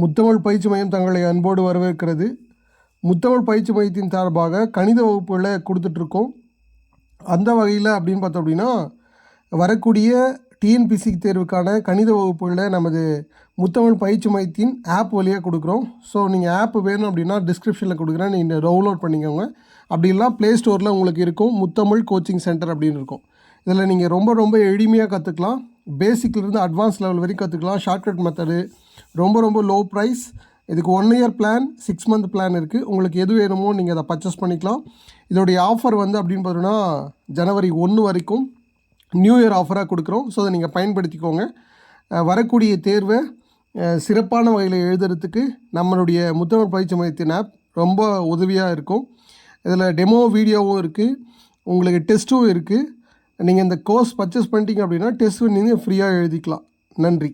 முத்தமிழ் பயிற்சி மையம் தங்களை அன்போடு வரவேற்கிறது. முத்தமிழ் பயிற்சி மையத்தின் சார்பாக கணித வகுப்புகளை கொடுத்துட்ருக்கோம். அந்த வகையில் அப்படின்னு பார்த்தோம் அப்படின்னா வரக்கூடிய டிஎன்பிசி தேர்வுக்கான கணித வகுப்புகளை நமது முத்தமிழ் பயிற்சி மையத்தின் ஆப் வழியாக கொடுக்குறோம். ஸோ நீங்கள் ஆப் வேணும் அப்படின்னா டிஸ்கிரிப்ஷனில் கொடுக்குறேன். நீங்கள் டவுன்லோட் பண்ணிக்கோங்க. அப்படி இல்லைனா ப்ளே ஸ்டோரில் உங்களுக்கு இருக்கும் முத்தமிழ் கோச்சிங் சென்டர் அப்படின்னு இருக்கும். இதில் நீங்கள் ரொம்ப ரொம்ப எளிமையாக கற்றுக்கலாம் பேசிக்லேருந்து அட்வான்ஸ் லெவல் வரைக்கும் கற்றுக்கலாம் ஷார்ட்கட் மெத்தடு ரொம்ப ரொம்ப லோ ப்ரைஸ் இதுக்கு one year plan six month plan இருக்குது உங்களுக்கு எது வேணுமோ நீங்கள் அதை பர்ச்சேஸ் பண்ணிக்கலாம். இதோடைய ஆஃபர் வந்து அப்படின்னு பார்த்தோன்னா ஜனவரி ஒன்று வரைக்கும் நியூ இயர் ஆஃபராக கொடுக்குறோம். ஸோ அதை நீங்கள் பயன்படுத்திக்கோங்க. வரக்கூடிய தேர்வை சிறப்பான வகையில் எழுதுறதுக்கு நம்மளுடைய முத்தமிழ் பயிற்சி மையத்தின் ஆப் ரொம்ப உதவியாக இருக்கும். இதில் டெமோ வீடியோவும் இருக்குது உங்களுக்கு டெஸ்ட்டும் இருக்குது நீங்கள் இந்த கோர்ஸ் பர்ச்சேஸ் பண்ணிட்டீங்க அப்படின்னா டெஸ்ட் நீங்கள் ஃப்ரீயாக எழுதிக்கலாம். நன்றி.